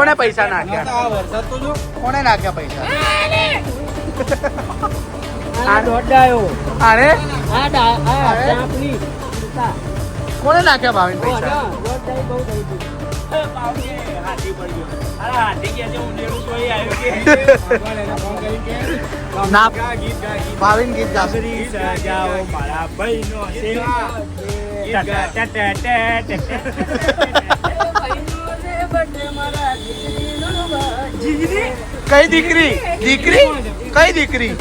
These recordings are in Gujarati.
કોને પૈસા નાખ્યા? આ વરસાદ તો જો. કોને નાખ્યા પૈસા? આ દોડાયો. અરે આ આ અરે. કોને નાખ્યા ભાવિન પૈસા? દોડાઈ બહુ થઈ ગઈ હાથી પડી ગયો. અરે હાથી કે હું દેવું તો એ આવ્યો કે. ના ગીત ભાવિન ગીત ગાશે. મારા ટા જીગરી કઈ દીકરી? દીકરી? કઈ દીકરી?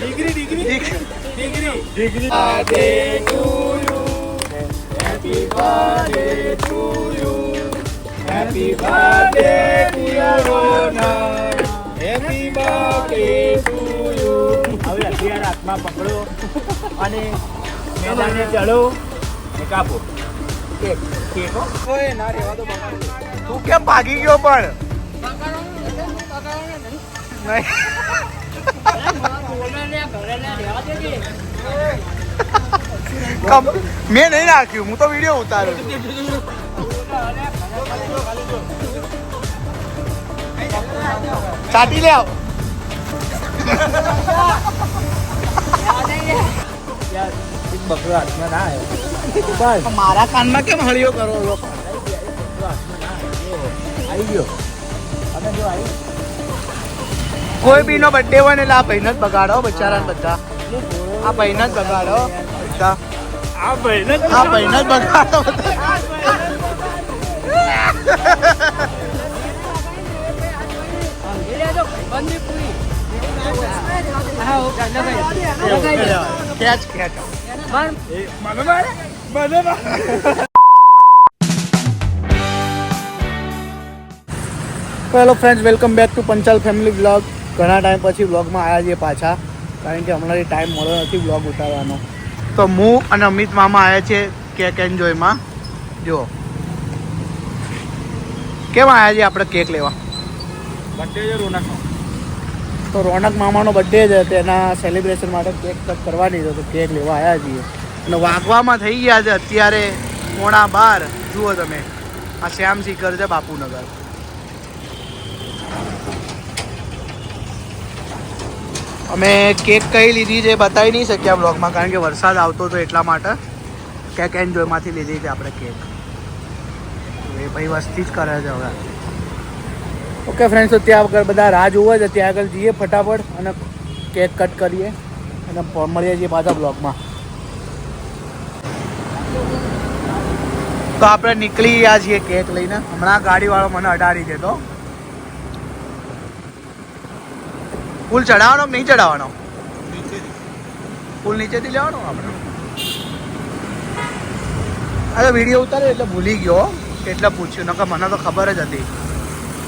દીકરી દીકરી? દીક- degree degree birthday happy birthday to you. Happy birthday dear Ronak happy birthday to you. હવે અત્યારે હાથમાં પકડો અને મેદાને ચડો ને કાપો કેક કેક ના રેવા દો તું કેમ ભાગી ગયો પણ? મેં નહીં નાખ્યું હું તો વીડિયો ઉતારું. છું. ચાટી લે આવ. બકરો હાથમાં ના આવ્યો. મારા કાનમાં કેમ હળિયો કરો લોકો? આવી ગયો. અને જો આવી કોઈ બી નો બર્થડે હોય ને એટલે આ ભાઈને જ બગાડો બચારા બધા. આ ભાઈને જ બગાડો. બધા આ ભાઈ આ ભાઈને જ બગાડો બધા. કેચ ખેંચ મને મારે? મને hello friends welcome back to Panchal family blog ઘણા ટાઈમ પછી બ્લોગમાં આવ્યા છીએ પાછા કારણ કે હમણાં ટાઈમ મળ્યો નથી બ્લોગ ઉતારવાનો. તો હું અને અમિત મામા આવ્યા છે કેક એન્જોયમાં જુઓ. કેમ આવ્યા છીએ આપણે કેક લેવા? બર્થડે છે રોનકનો. તો રોનક મામાનો બર્થડે છે તેના સેલિબ્રેશન માટે કેક કટ કરવાની છે તો કેક લેવા આવ્યા છીએ. અને વાગવામાં થઈ ગયા છે અત્યારે મોણા બાર. જુઓ તમે. આ શ્યામ શિખર છે બાપુનગર. અમે કેક કઈ લીધી છે બતાવી નહીં શક્યા બ્લોગમાં કારણ કે વરસાદ આવતો હતો એટલા માટે. કેક એન્જોયમાંથી લીધી છે આપણે કેક એ ભાઈ વસ્તી જ કરે છે હવે. ઓકે ફ્રેન્ડ્સ તો ત્યાં આગળ બધા રાહ જોવા છે. ત્યાં આગળ જઈએ ફટાફટ અને કેક કટ કરીએ અને મળીએ છીએ પાછા બ્લોગમાં તો આપણે નીકળી ગયા છીએ કેક લઈને. હમણાં ગાડીવાળો મને અડાડી દેતો. પુલ ચડાવવાનો નહીં ચડાવવાનો? ફૂલ નીચેથી લેવાનો આપણે? અરે વીડિયો ઉતાર્યો એટલે ભૂલી ગયો એટલે પૂછ્યું નકર મને તો ખબર જ હતી.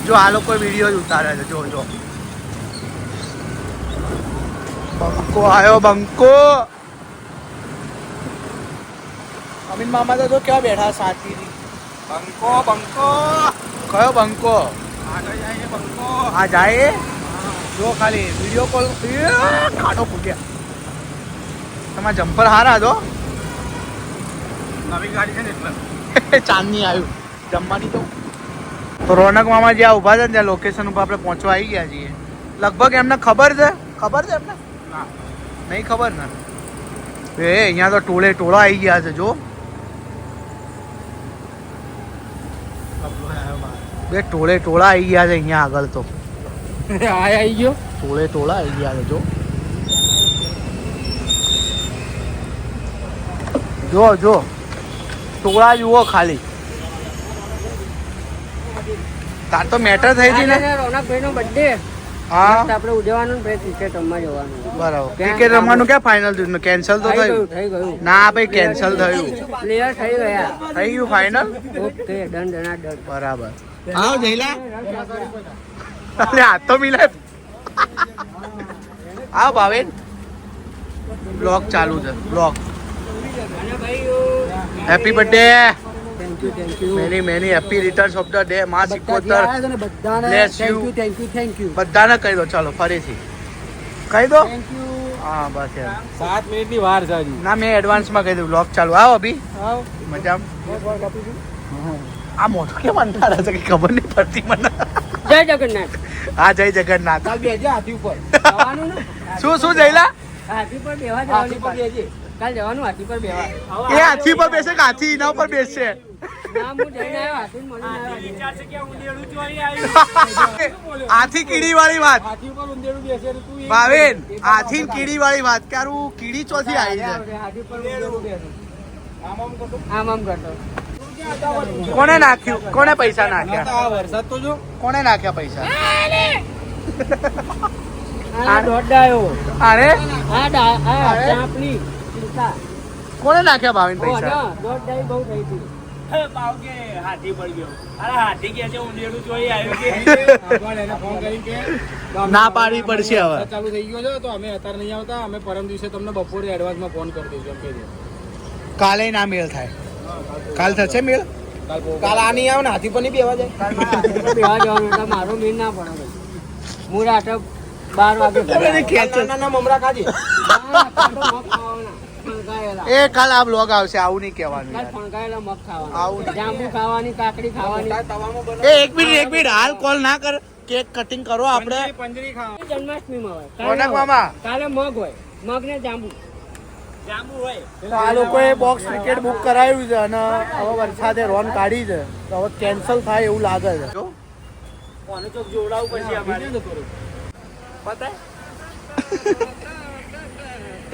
જો આ લોકો વીડિયો જ ઉતારે છે જો જો. બંકો આવ્યો બંકો. અમીન મામા તો જો ક્યાં બેઠા શાંતિથી? બંકો બંકો. કયો બંકો? આગળ જાય બંકો. આ જાય જો ખાલી વીડિયો કોલ ખાડો ફૂટ્યા. તમારા જમ્પર હારા તો નવી ગાડી છે ને એટલે. ચાંદની આવ્યું. જમવાની તો. તો રોનક મામા જ્યાં ઊભા છે ને ત્યાં લોકેશન ઉપર આપણે પહોંચવા આવી ગયા છીએ. લગભગ એમને ખબર છે? ખબર છે એમને? નહીં ખબર ને. એ અહીંયા તો ટોળે ટોળા આવી ગયા છે જો. બે ટોળે ટોળા આવી ગયા છે અહીંયા આગળ તો. આ આવી ગયો. ટોળે ટોળા આવી ગયા જો. જો જો. ટોળા જુઓ ખાલી. તાર તો મેટર થઈ ગઈ ને. રોનકભાઈ નો બર્થડે હા. આપણે ઉજવવાનું ને ક્રિકેટ રમવા જવાનું. બરાબર. ક્રિકેટ રમવાનું ક્યાં ફાઇનલ થયું કેન્સલ તો થયું? થઈ ગયું. ના ભાઈ કેન્સલ થયું. પ્લેયર થઈ ગયા. થઈ ગયું ફાઇનલ ઓકે ડન ડના ડન બરાબર. આવ જઈલા અલે હાથ તો મિલાય આવ ભાવેન. બ્લોગ ચાલુ છે blog happy birthday thank you thank you many many happy returns of the day માં બધાને thank you thank you thank you બધાને કહી દો ચાલો ફરીથી. કહી દો? થેન્ક યુ હા બસ યાર સાત મિનિટની વાર છે હજી. ના મેં એડવાન્સમાં કહી દઉં બ્લોગ ચાલુ. આવો અભી. આવ. મજામાં? આ મોટો કેમ અંધારા છે કે ખબર નહીં પડતી મને. જય જગન્નાથ. હા જય જગન્નાથ. કાલ બેજે હાથી ઉપર. જવાનું ને? શું શું જઈલા હાથી પર બેવા જવાનું પર બેજે કાલ. જવાનું હાથી પર બેવા એ હાથી પર બેસે કે હાથી એના ઉપર બેસશે હાથી કીડી વાળી વાત. ભાવેન હાથી કીડી વાળી વાત કે કીડી ચોથી આવી છે હાથી પર ઉંદેડું બેસે. આમ આમ કરતો. આમ આમ કરતો. કોને નાખ્યું? કોને પૈસા નાખ્યા? આ વરસાદ તો જો. કોને નાખ્યા પૈસા? આ દોઢ ડાયો અરે આ ડા આ ચાપલી ચિંતા કોને નાખ્યા ભાવિન પૈસા? ના બહુ થઈ હતી. ફોન કરી ના પાડવી પડશે હવે. ચાલુ થઈ ગયો છે તો અમે અત્યારે નહીં આવતા. અમે પરમ દિવસે તમને બપોરે એડવાન્સમાં ફોન કરી દઈશું કાલે ના મેળ થાય. કાલ થશે મેળ? કાલ આ નહીં આવે ને હાથી પર નહીં બેવા જાય? બેવા જવાનું એટલે મારો મેળ ના પડે હું રાત્રે બાર વાગે. એ કાલ આ બ્લોગ આવશે આવું નહીં કહેવાનું. જાંબુ ખાવાની કાકડી ખાવાની. એ એક મિનિટ એક મિનિટ હાલ કોલ ના કર. કેક કટિંગ કરો આપણે. જન્માષ્ટમી માં હોય. રોનક મામા. કાલે મગ હોય. મગ ને જાંબુ. તો આ લોકોએ બોક્સ ક્રિકેટ બુક કરાવ્યું છે અને હવે વરસાદે રોન કાઢી છે. તો હવે કેન્સલ થાય એવું લાગે છે.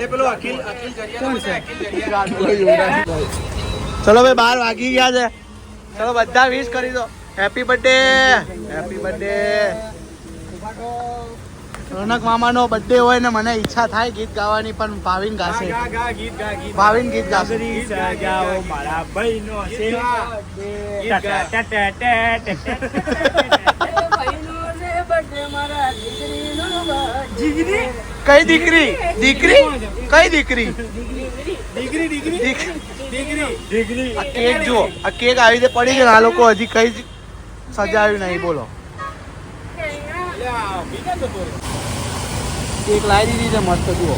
એ પેલો અખિલ અખિલ ચલો ભાઈ બાર વાગી ગયા છે. ચલો બધા વિશ કરી દો. Happy birthday happy birthday Ronak મામાનો birthday હોય ને મને ઈચ્છા થાય ગીત ગાવાની પણ ભાવિન ગાશે. ગા ગા ગીત ગા ગીત ભાવિન ગીત ગાશે. કઈ દીકરી? દીકરી? કઈ દીકરી? દીકરી દીકરી? દીકરી. આ કેક જુઓ. આ કેક આવી રીતે પડી છે આ લોકો હજી કઈ સજાવ્યું નહીં બોલો. કેક લાવી દીધી છે મસ્ત જુઓ.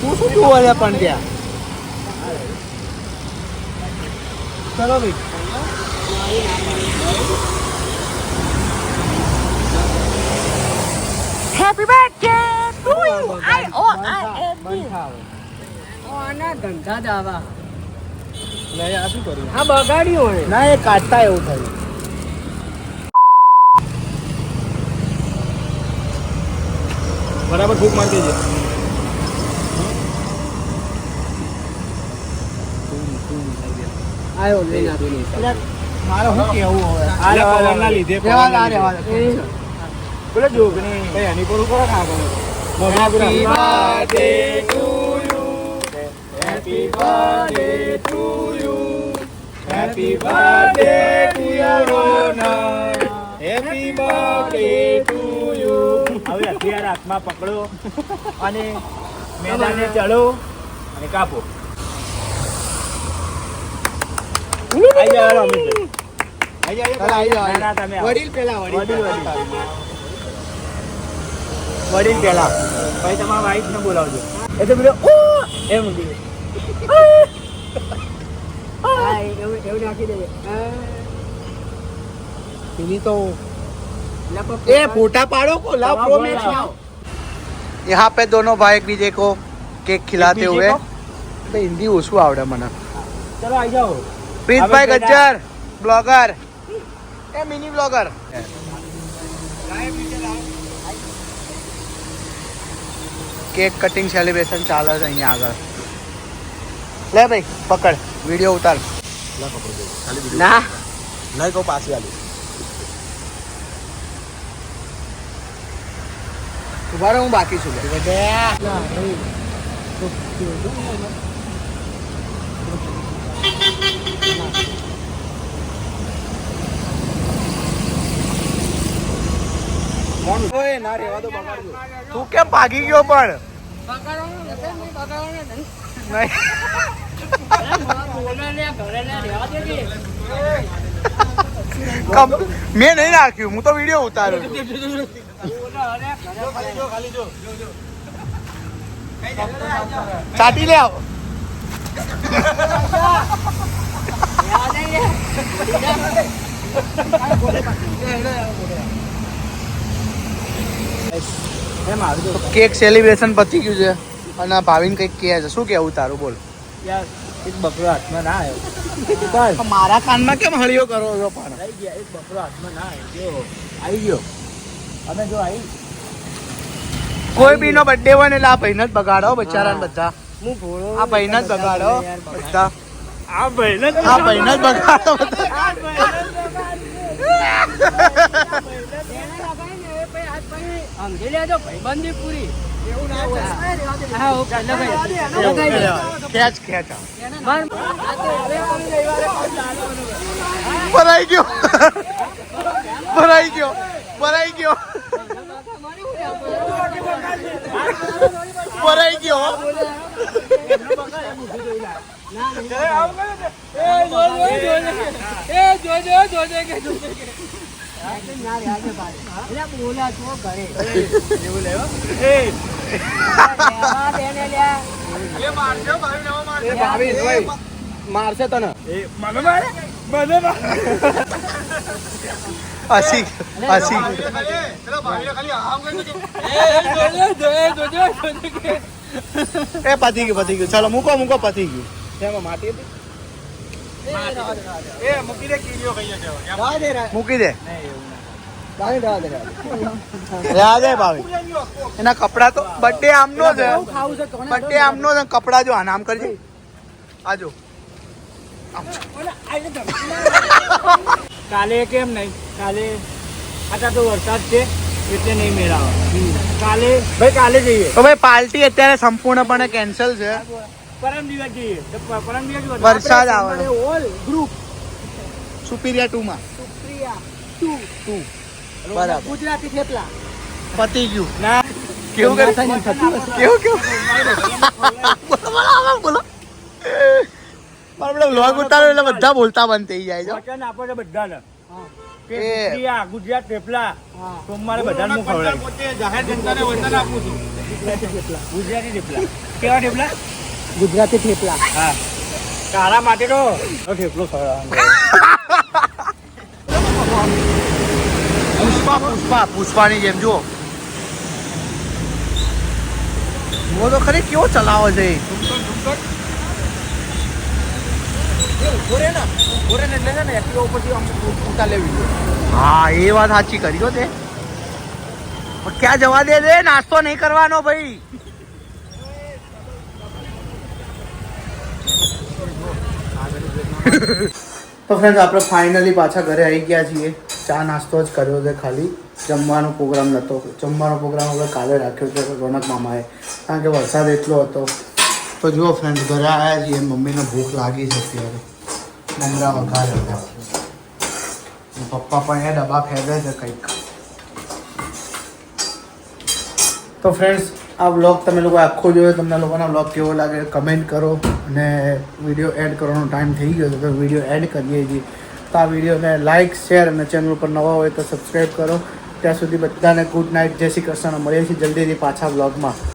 તું શું જુઓ છે પણ ત્યાં? ચલો ભાઈ. You. આના ધંધા દાવા. લે, આ શું કર્યું? આ બગાડ્યું હોય ના એ કાઢતા એવું થયું બરાબર ફૂક મારી દેજે આવ્યો લઈ નાખ્યું મારે શું કેવું હવે? આ પવનના લીધે દે, આ રહેવા. પેલો જોગણી કઈ એની પર ઉપર ના you. Happy birthday to your હથિયાર હાથમાં પકડો અને મેદાને ચડો અને કાપો. વડીલ પેલા વડીલ વડીલ, વડીલ. વડીલ પેલા. પછી તમારા વાઈફ ને બોલાવજો. એ તો પેલો એમ એવું એવું નાખી દેજે. પેલી તો લપક ए फोटा पाड़ो को लाओ हाँ, प्रो बोल मैक्स रहा लाओ यहाँ पे दोनों भाई एक दूसरे को केक खिलाते एक हुए दूसरे अबे हिंदी ओछું આવડે મને ચલો આઈ જાઓ પ્રીતભાઈ હવે પેલા- ગજ્જર બ્લોગર એ mini blogger cake cutting celebration ચાલે છે અહીંયા આગળ લે ભાઈ પકડ વિડીયો ઉતાર ના લઈ કહો પાછી આલી ઊભા હું બાકી છું. તું કેમ ભાગી ગયો પણ? મેં નહીં નાખ્યું હું તો વીડિયો ઉતાર્યો. ચાટી લે આવ. કેક સેલિબ્રેશન પતી ગયું છે. અને ભાવિન કંઈક કહે છે. શું કેવું તારું? બોલ. યાર એક બકરો હાથમાં ના આવ્યો. મારા કાનમાં કેમ હળિયો કરો છો પણ? એક બકરો હાથમાં ના આવ્યો. આવી ગયો. અમે જો આવી કોઈ બી નો બર્થડે હોય ને એટલે આ ભાઈને જ બગાડો બચારાને બધા. હું ભોળો આ ભાઈને જ બગાડો બધા. આ ભાઈને આ ભાઈને જ બગાડો. ભરાઈ ગયો. ભરાઈ ગયો. ભરાઈ ગયો. ભરાઈ ગયો. મારશે તને. મને મારે? મને મારે? હસી હસી એ પતી ગયું પતી ગયું. ચાલો, મૂકો મૂકો, પતી ગયું. મૂકી દે. કીડીઓ એના કપડા તો બર્થડે આમનો છે. બર્થડે આમનો છે. કપડા જો આમ કરજે. આજો કાલે કેમ નહીં? કાલે આટલા તો વરસાદ છે એટલે નહીં મેળાવે. કાલે ભાઈ કાલે જઈએ. તો ભાઈ પાર્ટી અત્યારે સંપૂર્ણપણે કેન્સલ છે. પરમ દિવસ જઈએ. તો પરમ દિવસ વરસાદ વરસાદ આવે. ઓલ ગ્રુપ સુપિરિયા ટુ માં સુપ્રિયા ટુ. ટુ. બરાબર. ગુજરાતી થેપલા. પતી ગયું. ના. કેવું કરે? કેવું કેવું? બોલો બોલો બોલો. મારે પેલો vlog ઉતારો એટલે બધા બોલતા બંધ થઈ જાય છે વચન આપો છો બધાને. કે કે ગુજરાત થેપલા. સોમવારે બધાને હું ખવડાવીશ. જાહેર જનતાને વચન આપું છું. ગુજરાતી થેપલા. કેવા થેપલા? ગુજરાતી થેપલા. હા. તારા માટે તો થેપલો ખવડાવવાનો પુષ્પા પુષ્પા પુષ્પાની જેમ જુઓ. હું તો ખરી કેવો ચલાવો છે એ. હા એ વાત સાચી કરી હો તે. પણ ક્યાં જવા દે દે નાસ્તો નહીં કરવાનો ભાઈ. તો ફ્રેન્ડ આપણે ફાઇનલી પાછા ઘરે આવી ગયા છીએ. ચા નાસ્તો જ કર્યો છે ખાલી. જમવાનો પ્રોગ્રામ નહોતો જમવાનો પ્રોગ્રામ હવે કાલે રાખ્યો છે રોનક મામાએ. કારણ કે વરસાદ એટલો હતો. તો જુઓ ફ્રેન્ડ ઘરે આવ્યા છીએ, મમ્મીને ભૂખ લાગી છે અત્યારે. મમરા વઘારે પપ્પા પણ એ ડબ્બા ફેરવે છે કંઈક. તો ફ્રેન્ડ્સ આ વ્લોગ તમે લોકો આખો જોયો, તમને લોકોના વ્લોગ કેવો લાગે કમેન્ટ કરો. અને વીડિયો એડ કરવાનો ટાઈમ થઈ ગયો તો વીડિયો એડ કરીએ છીએ. તો આ વિડીયોને લાઇક શેર અને ચેનલ પર નવા હોય તો સબસ્ક્રાઈબ કરો. ત્યાં સુધી બધાને ગુડ નાઇટ જય શ્રી કૃષ્ણ. મળીએ છીએ જલ્દીથી પાછા વ્લોગમાં